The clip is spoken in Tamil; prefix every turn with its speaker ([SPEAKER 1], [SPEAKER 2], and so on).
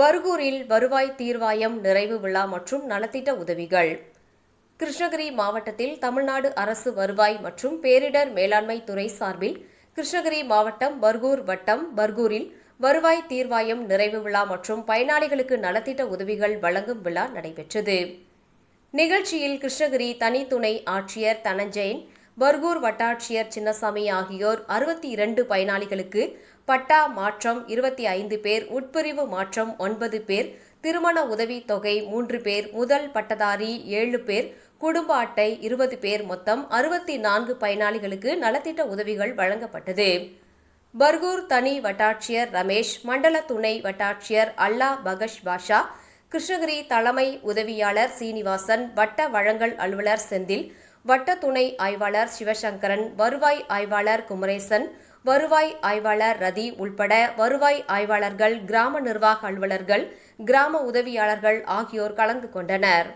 [SPEAKER 1] பர்கூரில் வருவாய் தீர்வாயம் நிறைவு விழா மற்றும் நலத்திட்ட உதவிகள். கிருஷ்ணகிரி மாவட்டத்தில் தமிழ்நாடு அரசு வருவாய் மற்றும் பேரிடர் மேலாண்மை துறை சார்பில் கிருஷ்ணகிரி மாவட்டம் பர்கூர் வட்டம் பர்கூரில் வருவாய் தீர்வாயம் நிறைவு விழா மற்றும் பயனாளிகளுக்கு நலத்திட்ட உதவிகள் வழங்கும் விழா நடைபெற்றது. நிகழ்ச்சியில் கிருஷ்ணகிரி தனித்துணை ஆட்சியர் தனஞ்சயன் பர்கூர் வட்டாட்சியர் சின்னசாமி ஆகியோர் அறுபத்தி இரண்டு பயனாளிகளுக்கு பட்டா மாற்றம் இருபத்தி ஐந்து பேர் உட்பிரிவு மாற்றம் ஒன்பது பேர் திருமண உதவி தொகை மூன்று பேர் முதல் பட்டதாரி ஏழு பேர் குடும்ப அட்டை இருபது பேர் மொத்தம் அறுபத்தி நான்கு பயனாளிகளுக்கு நலத்திட்ட உதவிகள் வழங்கப்பட்டது. பர்கூர் தனி வட்டாட்சியர் ரமேஷ் மண்டல துணை வட்டாட்சியர் அல்லா பகஷ் பாஷா கிருஷ்ணகிரி தலைமை உதவியாளர் சீனிவாசன் வட்ட வழங்கல் அலுவலர் செந்தில் வட்ட துணை ஆய்வாளர் சிவசங்கரன் வருவாய் ஆய்வாளர் குமரேசன் வருவாய் ஆய்வாளர் ரதி உள்பட வருவாய் ஆய்வாளர்கள் கிராம நிர்வாக அலுவலர்கள் கிராம உதவியாளர்கள் ஆகியோர் கலந்து கொண்டனர்.